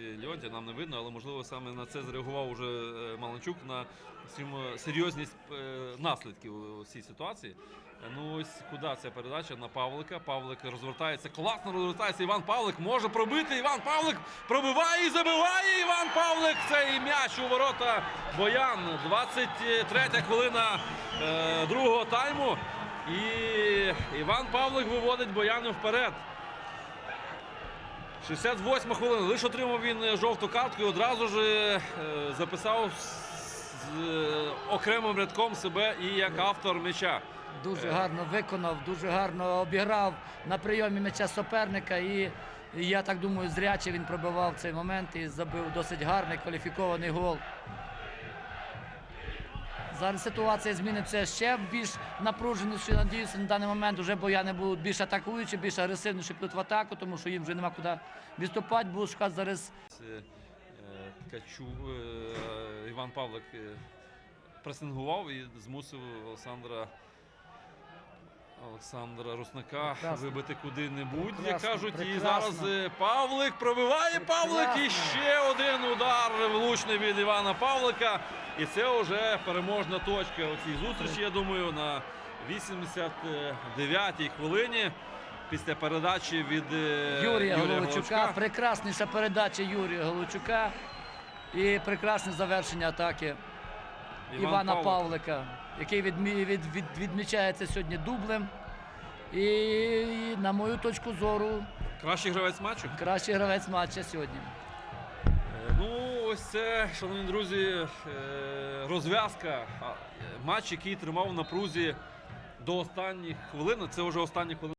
Леонтія нам не видно, але можливо саме на це зреагував уже е, Маланчук на серйозність е, наслідків у цій ситуації. Е, Ну ось куди ця передача на Павлика. Павлик розвертається, класно розвертається. Іван Павлик може пробити. Іван Павлик пробиває і забиває. Іван Павлик цей м'яч у ворота Боян. 23 хвилина е, другого тайму. І Іван Павлик виводить Бояну вперед. 68 хвилина. Лише отримав він е, жовту картку і одразу ж е, записав з е, окремим рядком себе і як автор м'яча. Дуже гарно виконав, дуже гарно обіграв на прийомі м'яча суперника. І і я так думаю, зряче він пробивав цей момент і забив досить гарний кваліфікований гол. Зараз ситуація зміниться ще більш напруженіше. Надіюся, на даний момент вже бояни будуть більш атакуючі, більш агресивніші підуть в атаку, тому що їм вже нема куди відступати. Будуть шукати зараз е, Ткачу е, Іван Павлик е, пресингував і змусив Олександра. Олександра Руснака Прекрасно. вибити куди-небудь, як Прекрасно, кажуть. І зараз е, Павлик пробиває Павлик і ще один удар влучний від Івана Павлика. І це вже переможна точка у цій зустрічі. Я думаю, на 89-й хвилині після передачі від е, Юрія Головчука. Головчука. Прекрасніша передача Юрія Головчука. І прекрасне завершення атаки Іван Івана Павлик. Павлика, який відмі- від, від, відмічається сьогодні дублем. І, на мою точку зору, Кращий гравець матчу. кращий гравець матча сьогодні. Е, Ну, ось це, шановні друзі, е, розв'язка. А, е, Матч, який тримав в напрузі до останніх хвилин. Це вже останні хвилини.